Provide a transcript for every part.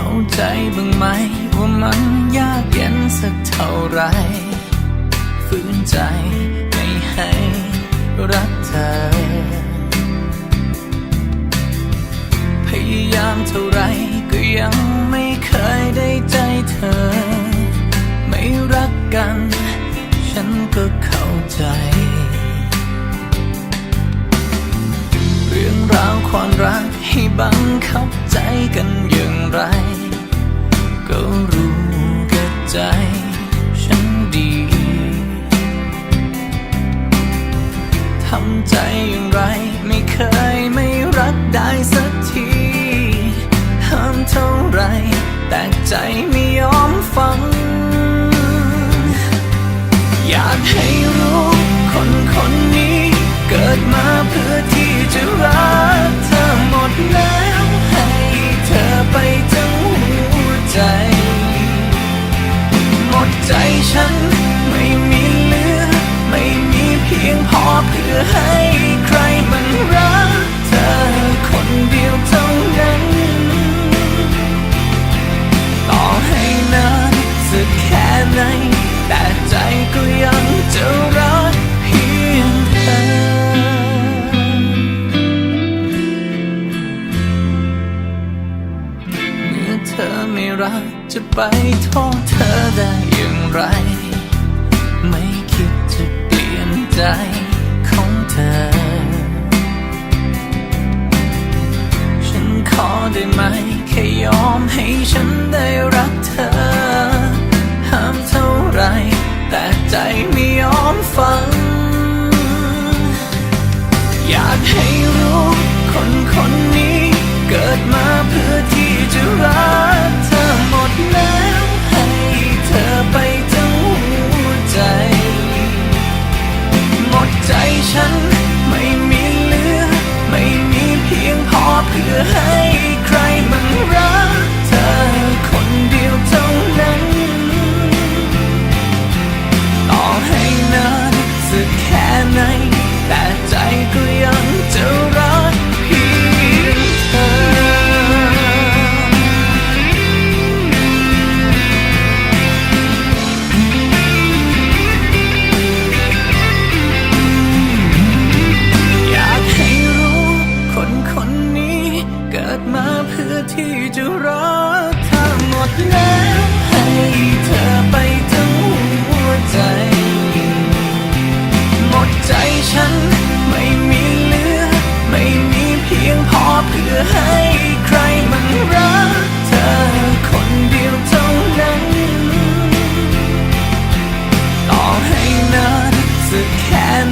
้าใจบ้างไหม ว่ามันยากเย็นสักเท่าไรฝืนใจไม่ให้รักเธอ พยายามเท่าไรก็ยังไม่เคยได้ใจเธอ ไม่รักกัน ฉันก็เข้าใจ ราวความรักให้บังคับใจกันอย่างไร ก็รู้กับใจฉันดีทำใจอย่างไรไม่เคยไม่รักได้สักทีห้ามเท่าไร แต่ใจไม่ยอมฟัง อยากให้ ฉัน ไม่มีเหลือ ไม่มีเพียงพอเพื่อให้ใครมันรัก ไม่รักจะไปโทษเธอได้อย่างไร ไม่คิดจะเปลี่ยนใจของเธอ ฉันขอได้ไหม แค่ยอมให้ฉันได้รักเธอ ห้ามเท่าไร แต่ใจไม่ยอมฟัง อยากให้รู้คนคน ไหน แต่ใจก็ยังจะรักเพียงเธอ อยากให้รู้คนคนนี้เกิดมาเพื่อที่จะรักเธอหมดแล้วให้เธอ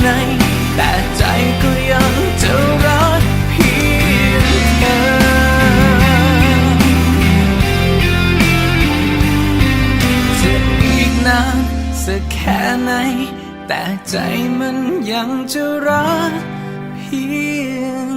ไหน แต่ใจก็ยังจะรักเพียงเธอจะอีกนานสักแค่ไหน แต่ใจมันยังจะรักเพียง